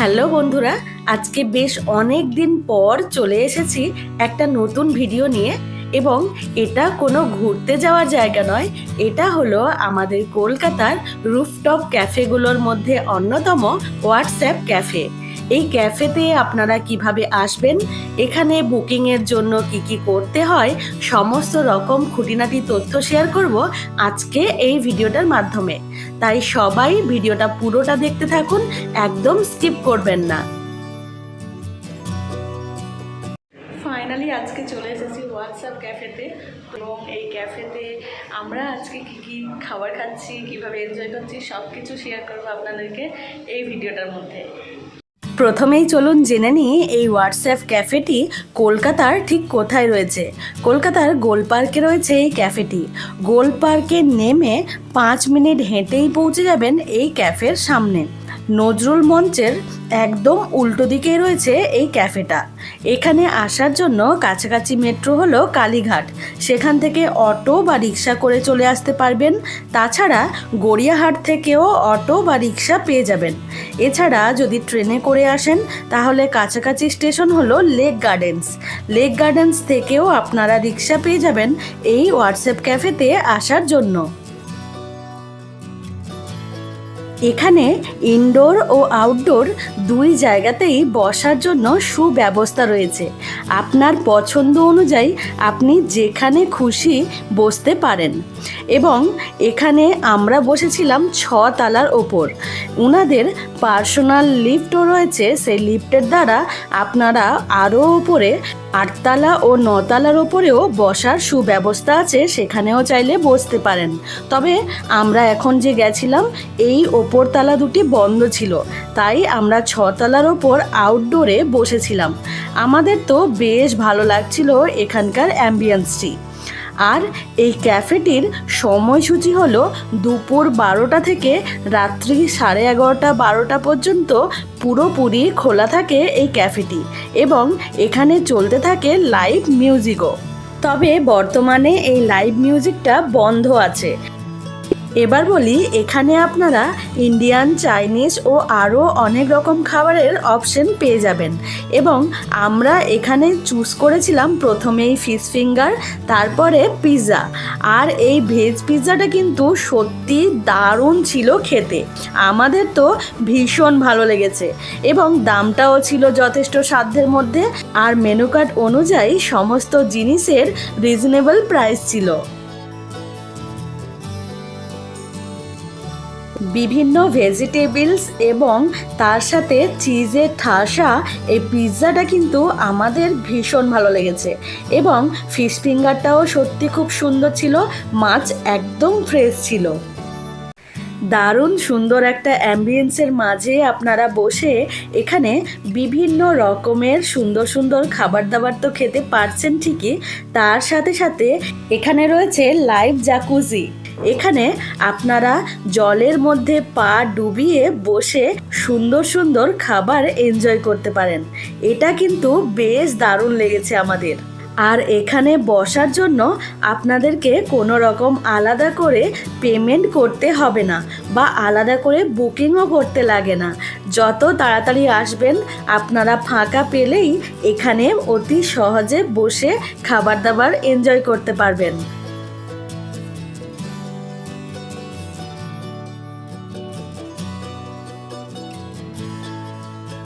Hello বন্ধুরা, আজকে বেশ অনেক দিন পর চলে এসেছি একটা নতুন ভিডিও নিয়ে এবং এটা কোনো ঘুরতে যাওয়ার জায়গা নয়, এটা হলো আমাদের কলকাতার রুফটপ ক্যাফেগুলোর মধ্যে অন্যতম হোয়াটসঅ্যাপ ক্যাফে। এই ক্যাফেতে আপনারা কীভাবে আসবেন, এখানে বুকিংয়ের জন্য কি কি করতে হয়, সমস্ত রকম খুঁটিনাটি তথ্য শেয়ার করব আজকে এই ভিডিওটার মাধ্যমে। তাই সবাই ভিডিওটা পুরোটা দেখতে থাকুন, একদম স্কিপ করবেন না। ফাইনালি আজকে চলে এসেছি হোয়াটসঅ্যাপ ক্যাফেতে। এবং এই ক্যাফেতে আমরা আজকে কী কী খাবার খাচ্ছি, কীভাবে এনজয় করছি সব কিছু শেয়ার করব আপনাদেরকে এই ভিডিওটার মধ্যে। প্রথমেই চলুন জেনে নিই, এই হোয়াটসঅ্যাপ ক্যাফেটি কলকাতার ঠিক কোথায় রয়েছে? কলকাতার গোল পার্কে রয়েছে এই ক্যাফেটি। গোল পার্কে নেমে পাঁচ মিনিট হেঁটেই পৌঁছে যাবেন এই ক্যাফের সামনে। নজরুল মঞ্চের একদম উল্টো দিকেই রয়েছে এই ক্যাফেটা। এখানে আসার জন্য কাছাকাছি মেট্রো হলো কালীঘাট। সেখান থেকে অটো বা রিক্সা করে চলে আসতে পারবেন। তাছাড়া গড়িয়াহাট থেকেও অটো বা রিক্সা পেয়ে যাবেন। এছাড়া যদি ট্রেনে করে আসেন, তাহলে কাছাকাছি স্টেশন হলো লেক গার্ডেন্স। লেক গার্ডেন্স থেকেও আপনারা রিক্সা পেয়ে যাবেন এই হোয়াটসঅ্যাপ ক্যাফেতে আসার জন্য। এখানে ইনডোর ও আউটডোর দুই জায়গাতেই বসার জন্য সুব্যবস্থা রয়েছে। আপনার পছন্দ অনুযায়ী আপনি যেখানে খুশি বসতে পারেন। এবং এখানে আমরা বসেছিলাম ছ তালার ওপর। উনাদের পার্সোনাল লিফটও রয়েছে, সেই লিফটের দ্বারা আপনারা আরও ওপরে আটতলা ও নতলার ওপরেও বসার সুব্যবস্থা আছে, সেখানেও চাইলে বসতে পারেন। তবে আমরা এখন যে গেছিলাম, এই ওপরতলা দুটি বন্ধ ছিল, তাই আমরা ছতলার ওপর আউটডোরে বসেছিলাম। আমাদের তো বেশ ভালো লাগছিল এখানকার অ্যাম্বিয়েন্সটি আর এই ক্যাফেটির সময়সূচি হল দুপুর বারোটা থেকে রাত্রি সাড়ে এগারোটা বারোটা পর্যন্ত পুরোপুরি খোলা থাকে এই ক্যাফেটি এবং এখানে চলতে থাকে লাইভ মিউজিকও। তবে বর্তমানে এই লাইভ মিউজিকটা বন্ধ আছে। এবার বলি, এখানে আপনারা ইন্ডিয়ান চাইনিজ ও আরও অনেক রকম খাবারের অপশন পেয়ে যাবেন। এবং আমরা এখানে চুজ করেছিলাম প্রথমেই ফিশ ফিঙ্গার তারপরে পিৎজা আর এই ভেজ পিৎজাটা কিন্তু সত্যি দারুণ ছিল খেতে। আমাদের তো ভীষণ ভালো লেগেছে। এবং দামটাও ছিল যথেষ্ট সাধ্যের মধ্যে। আর মেনু কার্ড অনুযায়ী সমস্ত জিনিসের রিজনেবল প্রাইস ছিল। বিভিন্ন ভেজিটেবলস এবং তার সাথে চিজের ঠাসা এই পিৎজাটা কিন্তু আমাদের ভীষণ ভালো লেগেছে। এবং ফিশ ফিঙ্গারটাও সত্যি খুব সুন্দর ছিল, মাছ একদম ফ্রেশ ছিল। দারুণ সুন্দর একটা অ্যাম্বিয়েন্সের মাঝে আপনারা বসে এখানে বিভিন্ন রকমের সুন্দর সুন্দর খাবার দাবার তো খেতে পারছেন ঠিকই, তার সাথে সাথে এখানে রয়েছে লাইভ জাকুজি এখানে আপনারা জলের মধ্যে পা ডুবিয়ে বসে সুন্দর সুন্দর খাবার এনজয় করতে পারেন। এটা কিন্তু বেশ দারুণ লেগেছে আমাদের। আর এখানে বসার জন্য আপনাদেরকে কোনো রকম আলাদা করে পেমেন্ট করতে হবে না বা আলাদা করে বুকিংও করতে লাগে না। যত তাড়াতাড়ি আসবেন, আপনারা ফাঁকা পেলেই এখানে অতি সহজে বসে খাবার দাবার এনজয় করতে পারবেন।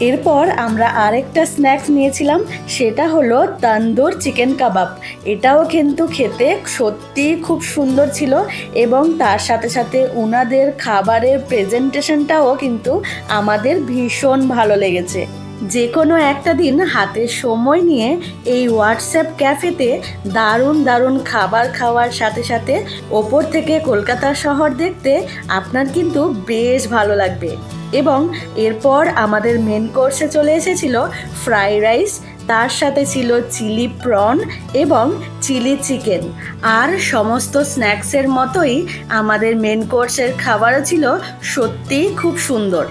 এরপর আমরা আরেকটা স্ন্যাক্স নিয়েছিলাম, সেটা হলো তান্দুর চিকেন কাবাব। এটাও কিন্তু খেতে সত্যি খুব সুন্দর ছিল এবং তার সাথে সাথে ওনাদের খাবারের প্রেজেন্টেশনটাও কিন্তু আমাদের ভীষণ ভালো লেগেছে। যে কোনো একটা দিন হাতে সময় নিয়ে এই হোয়াটসঅ্যাপ ক্যাফেতে দারুণ দারুণ খাবার খাওয়ার সাথে সাথে ওপর থেকে কলকাতা শহর দেখতে আপনার কিন্তু বেশ ভালো লাগবে। এবং এরপর আমাদের মেন কোর্সে চলে এসেছিল ফ্রাই রাইস তার সাথে ছিল চিলি প্রন এবং চিলি চিকেন আর সমস্ত স্ন্যাক্সের মতোই আমাদের মেন কোর্সের খাবারও ছিল সত্যিই খুব সুন্দর।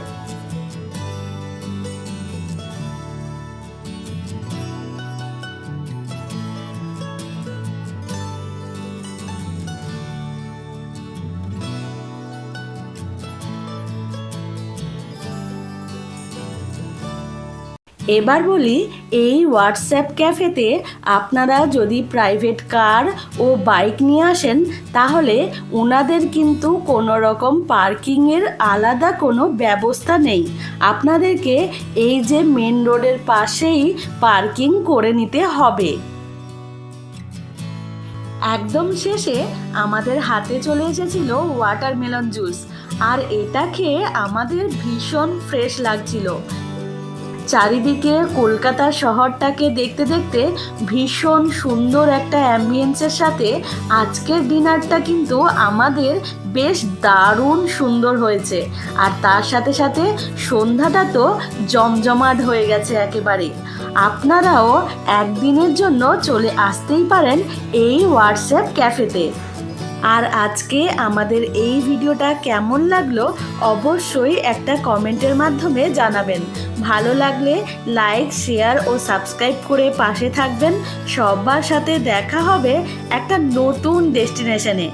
এবার বলি, এই হোয়াটসঅ্যাপ ক্যাফেতে আপনারা যদি প্রাইভেট কার ও বাইক নিয়ে আসেন, তাহলে ওনাদের কিন্তু কোনো রকম পার্কিংয়ের আলাদা কোনো ব্যবস্থা নেই। আপনাদেরকে এই যে মেন রোডের পাশেই পার্কিং করে নিতে হবে। একদম শেষে আমাদের হাতে চলে এসেছিল ওয়াটারমেলন জুস আর এটা খেয়ে আমাদের ভীষণ ফ্রেশ লাগছিল। চারিদিকে কলকাতা শহরটাকে দেখতে দেখতে ভীষণ সুন্দর একটা অ্যাম্বিয়েন্সের সাথে আজকের ডিনারটা কিন্তু আমাদের বেশ দারুণ সুন্দর হয়েছে। আর তার সাথে সাথে সন্ধ্যাটা তো জমজমাট হয়ে গেছে একেবারে। আপনারাও একদিনের জন্য চলে আসতেই পারেন এই হোয়াটসঅ্যাপ ক্যাফেতে। আর আজকে আমাদের এই ভিডিওটা কেমন লাগল অবশ্যই একটা কমেন্টের মাধ্যমে জানাবেন। ভালো লাগলে লাইক, শেয়ার ও সাবস্ক্রাইব করে পাশে থাকবেন। সবার সাথে দেখা হবে একটা নতুন ডেস্টিনেশনে।